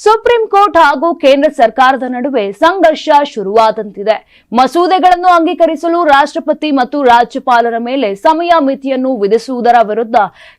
Supreme court ಹಾಗೂ ಕೇಂದ್ರ ಸರ್ಕಾರದ ನಡುವೆ ಸಂಘರ್ಷ ಶುರುವಾದಂತಿದೆ. ಮಸೂದೆಗಳನ್ನು ಅಂಗೀಕರಿಸಲು ರಾಷ್ಟ್ರಪತಿ ಮತ್ತು ರಾಜ್ಯಪಾಲರ ಮೇಲೆ ಸಮಯ ಮಿತಿಯನ್ನು ವಿಧಿಸುವುದರ ವಿರುದ್ಧ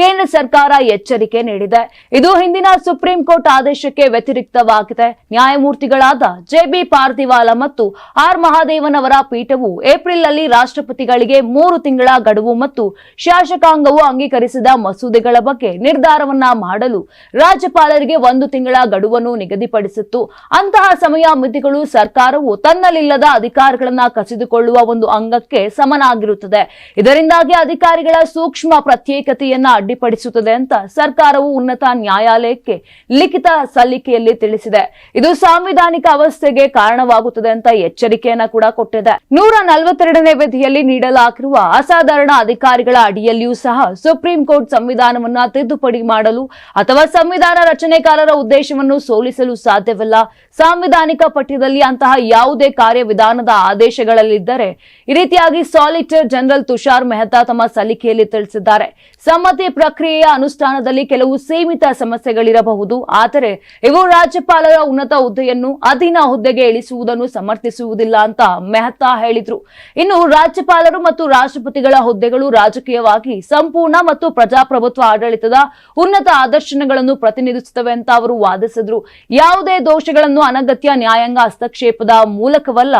ಕೇಂದ್ರ ಸರ್ಕಾರ ಎಚ್ಚರಿಕೆ ನೀಡಿದೆ. ಇದು ಹಿಂದಿನ ಸುಪ್ರೀಂ ಕೋರ್ಟ್ ಆದೇಶಕ್ಕೆ ವ್ಯತಿರಿಕ್ತವಾಗಿದೆ. ನ್ಯಾಯಮೂರ್ತಿಗಳಾದ ಜೆಬಿ ಪಾರ್ದಿವಾಲ ಮತ್ತು ಆರ್ ಮಹಾದೇವನ್ ಅವರ ಪೀಠವು ಏಪ್ರಿಲ್ನಲ್ಲಿ ರಾಷ್ಟ್ರಪತಿಗಳಿಗೆ ಮೂರು ತಿಂಗಳ ಗಡುವು ಮತ್ತು ಶಾಸಕಾಂಗವು ಅಂಗೀಕರಿಸಿದ ಮಸೂದೆಗಳ ಬಗ್ಗೆ ನಿರ್ಧಾರವನ್ನ ಮಾಡಲು ರಾಜ್ಯಪಾಲರಿಗೆ ಒಂದು ತಿಂಗಳ ಗಡುವನ್ನು ನಿಗದಿಪಡಿಸಿತ್ತು. ಅಂತಹ ಸಮಯ ಮಿತಿಗಳು ಸರ್ಕಾರವು ತನ್ನಲ್ಲಿಲ್ಲದ ಅಧಿಕಾರಗಳನ್ನು ಕಸಿದುಕೊಳ್ಳುವ ಒಂದು ಅಂಗಕ್ಕೆ ಸಮನಾಗಿರುತ್ತದೆ. ಇದರಿಂದಾಗಿ ಅಧಿಕಾರಿಗಳ ಸೂಕ್ಷ್ಮ ಪ್ರತ್ಯೇಕತೆಯನ್ನ ಅಡ್ಡಿಪಡಿಸುತ್ತದೆ ಅಂತ ಸರ್ಕಾರವು ಉನ್ನತ ನ್ಯಾಯಾಲಯಕ್ಕೆ ಲಿಖಿತ ಸಲ್ಲಿಕೆಯಲ್ಲಿ ತಿಳಿಸಿದೆ. ಇದು ಸಾಂವಿಧಾನಿಕ ಅವಸ್ಥೆಗೆ ಕಾರಣವಾಗುತ್ತದೆ ಅಂತ ಎಚ್ಚರಿಕೆಯನ್ನ ಕೂಡ ಕೊಟ್ಟಿದೆ. ನೂರ ನಲವತ್ತೆರಡನೇ ವಿಧಿಯಲ್ಲಿ ನೀಡಲಾಗಿರುವ ಅಸಾಧಾರಣ ಅಧಿಕಾರಿಗಳ ಅಡಿಯಲ್ಲಿಯೂ ಸಹ ಸುಪ್ರೀಂ ಕೋರ್ಟ್ ಸಂವಿಧಾನವನ್ನ ತಿದ್ದುಪಡಿ ಮಾಡಲು ಅಥವಾ ಸಂವಿಧಾನ ರಚನೆಕಾರರ ಉದ್ದೇಶವನ್ನು ಸೋಲಿಸಲು ಸಾಧ್ಯವಿಲ್ಲ. ಸಾಂವಿಧಾನಿಕ ಪಠ್ಯದಲ್ಲಿ ಅಂತಹ ಯಾವುದೇ ಕಾರ್ಯವಿಧಾನದ ಆದೇಶಗಳಲ್ಲಿದ್ದರೆ ಈ ರೀತಿಯಾಗಿ ಸಾಲಿಟರ್ ಜನರಲ್ ತುಷಾರ್ ಮೆಹ್ತಾ ತಮ್ಮ ಸಲ್ಲಿಕೆಯಲ್ಲಿ ತಿಳಿಸಿದ್ದಾರೆ. ಸಮ್ಮತಿ ಪ್ರಕ್ರಿಯೆಯ ಅನುಷ್ಠಾನದಲ್ಲಿ ಕೆಲವು ಸೀಮಿತ ಸಮಸ್ಯೆಗಳಿರಬಹುದು. ಆದರೆ ಇವು ರಾಜ್ಯಪಾಲರ ಉನ್ನತ ಹುದ್ದೆಯನ್ನು ಅಧೀನ ಹುದ್ದೆಗೆ ಇಳಿಸುವುದನ್ನು ಸಮರ್ಥಿಸುವುದಿಲ್ಲ ಅಂತ ಮೆಹ್ತಾ ಹೇಳಿದ್ರು. ಇನ್ನು ರಾಜ್ಯಪಾಲರು ಮತ್ತು ರಾಷ್ಟ್ರಪತಿಗಳ ಹುದ್ದೆಗಳು ರಾಜಕೀಯವಾಗಿ ಸಂಪೂರ್ಣ ಮತ್ತು ಪ್ರಜಾಪ್ರಭುತ್ವ ಆಡಳಿತದ ಉನ್ನತ ಆದರ್ಶನಗಳನ್ನು ಪ್ರತಿನಿಧಿಸುತ್ತವೆ ಅಂತ ಅವರು ವಾದಿಸಿದ್ರು. ಯಾವುದೇ ದೋಷಗಳನ್ನು ಅನಗತ್ಯ ನ್ಯಾಯಾಂಗ ಹಸ್ತಕ್ಷೇಪದ ಮೂಲಕವಲ್ಲ,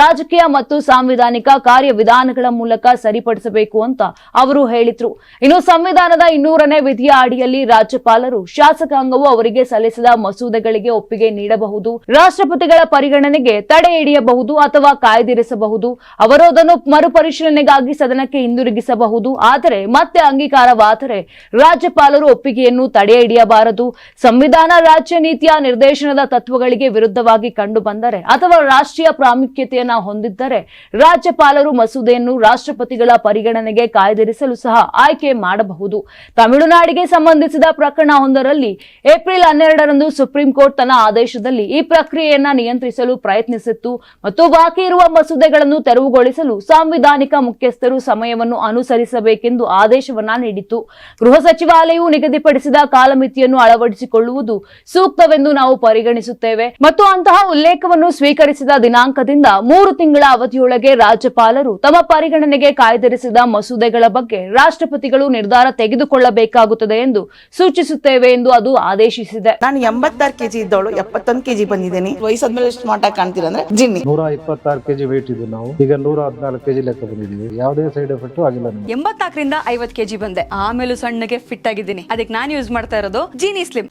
ರಾಜಕೀಯ ಮತ್ತು ಸಾಂವಿಧಾನಿಕ ಕಾರ್ಯವಿಧಾನಗಳ ಮೂಲಕ ಸರಿಪಡಿಸಬೇಕು ಅಂತ ಅವರು ಹೇಳಿದ್ರು. ಇನ್ನು ಸಂವಿಧಾನದ ಇನ್ನೂರನೇ ವಿಧಿಯ ಅಡಿಯಲ್ಲಿ ರಾಜ್ಯಪಾಲರು ಶಾಸಕಾಂಗವು ಅವರಿಗೆ ಸಲ್ಲಿಸಿದ ಮಸೂದೆಗಳಿಗೆ ಒಪ್ಪಿಗೆ ನೀಡಬಹುದು, ರಾಷ್ಟ್ರಪತಿಗಳ ಪರಿಗಣನೆಗೆ ತಡೆ ಹಿಡಿಯಬಹುದು ಅಥವಾ ಕಾಯ್ದಿರಿಸಬಹುದು, ಅವರು ಅದನ್ನು ಮರುಪರಿಶೀಲನೆಗಾಗಿ ಸದನಕ್ಕೆ ಹಿಂದಿರುಗಿಸಬಹುದು, ಆದರೆ ಮತ್ತೆ ಅಂಗೀಕಾರವಾದರೆ ರಾಜ್ಯಪಾಲರು ಒಪ್ಪಿಗೆಯನ್ನು ತಡೆ ಹಿಡಿಯಬಾರದು. ಸಂವಿಧಾನ ರಾಜ್ಯ ನೀತಿಯ ನಿರ್ದೇಶನದ ತತ್ವಗಳಿಗೆ ವಿರುದ್ಧವಾಗಿ ಕಂಡು ಬಂದರೆ ಅಥವಾ ರಾಷ್ಟ್ರೀಯ ಪ್ರಾಮುಖ್ಯತೆಯನ್ನ ಹೊಂದಿದ್ದರೆ ರಾಜ್ಯಪಾಲರು ಮಸೂದೆಯನ್ನು ರಾಷ್ಟ್ರಪತಿಗಳ ಪರಿಗಣನೆಗೆ ಕಾಯ್ದಿರಿಸಲು ಸಹ ಆಯ್ಕೆ ಮಾಡಬಹುದು. ತಮಿಳುನಾಡಿಗೆ ಸಂಬಂಧಿಸಿದ ಪ್ರಕರಣವೊಂದರಲ್ಲಿ ಏಪ್ರಿಲ್ ಹನ್ನೆರಡರಂದು ಸುಪ್ರೀಂ ಕೋರ್ಟ್ ತನ್ನ ಆದೇಶದಲ್ಲಿ ಈ ಪ್ರಕ್ರಿಯೆಯನ್ನ ನಿಯಂತ್ರಿಸಲು ಪ್ರಯತ್ನಿಸಿತ್ತು ಮತ್ತು ಬಾಕಿ ಇರುವ ಮಸೂದೆಗಳನ್ನು ತೆರವುಗೊಳಿಸಲು ಸಾಂವಿಧಾನಿಕ ಮುಖ್ಯಸ್ಥರು ಸಮಯವನ್ನು ಅನುಸರಿಸಬೇಕೆಂದು ಆದೇಶವನ್ನ ನೀಡಿತು ಗೃಹ ಸಚಿವಾಲಯವು ನಿಗದಿಪಡಿಸಿದ ಕಾಲಮಿತಿಯನ್ನು ಅಳವಡಿಸಿಕೊಳ್ಳುವುದು ಸೂಕ್ತವೆಂದು ನಾವು ಪರಿಗಣಿಸುತ್ತೇವೆ. ಮತ್ತು ಅಂತಹ ಉಲ್ಲೇಖವನ್ನು ಸ್ವೀಕರಿಸಿದ ದಿನಾಂಕದಿಂದ ಮೂರು ತಿಂಗಳ ಅವಧಿಯೊಳಗೆ ರಾಜ್ಯಪಾಲರು ತಮ್ಮ ಪರಿಗಣನೆಗೆ ಕಾಯ್ದಿರಿಸಿದ ಮಸೂದೆಗಳ ಬಗ್ಗೆ ರಾಷ್ಟ್ರಪತಿಗಳು ನಿರ್ಧಾರ ತೆಗೆದುಕೊಳ್ಳಬೇಕಾಗುತ್ತದೆ ಎಂದು ಸೂಚಿಸುತ್ತೇವೆ ಎಂದು ಅದು ಆದೇಶಿಸಿದೆ. ನಾನು ಎಂಬತ್ತಾರು ಕೆಜಿ ಇದ್ದವಳು ಎಪ್ಪತ್ತೊಂದು ಕೆಜಿ ಬಂದಿದ್ದೀನಿ. ವಯಸ್ಸಾದ್ಮೇಲೆ ಸ್ಮಾರ್ಟ್ ಆಗಿ ಕಾಣ್ತೀರಂದ್ರೆ ಜಿನ್ನಿ. ನೂರ ಇಪ್ಪತ್ತಾರು ಕೆಜಿ ವೇಟ್ ಇದ್ದು ನಾವು. ಈಗ ನೂರ ಹದಿನಾಲ್ಕು ಕೆಜಿ ಲೆಕ್ಕ ಬಂದಿದ್ದೀವಿ. ಯಾವುದೇ ಸೈಡ್ ಎಫೆಕ್ಟ್ ಆಗಿಲ್ಲ ಎಂಬತ್ನಾಲ್ಕರಿಂದ ಐವತ್ತು ಕೆಜಿ ಬಂದೆ. ಆಮೇಲೆ ಸಣ್ಣಗೆ ಫಿಟ್ ಆಗಿದ್ದೀನಿ. ಅದಕ್ಕೆ ನಾನು ಯೂಸ್ ಮಾಡ್ತಾ ಇರೋದು ಜೀನಿ ಸ್ಲಿಮ್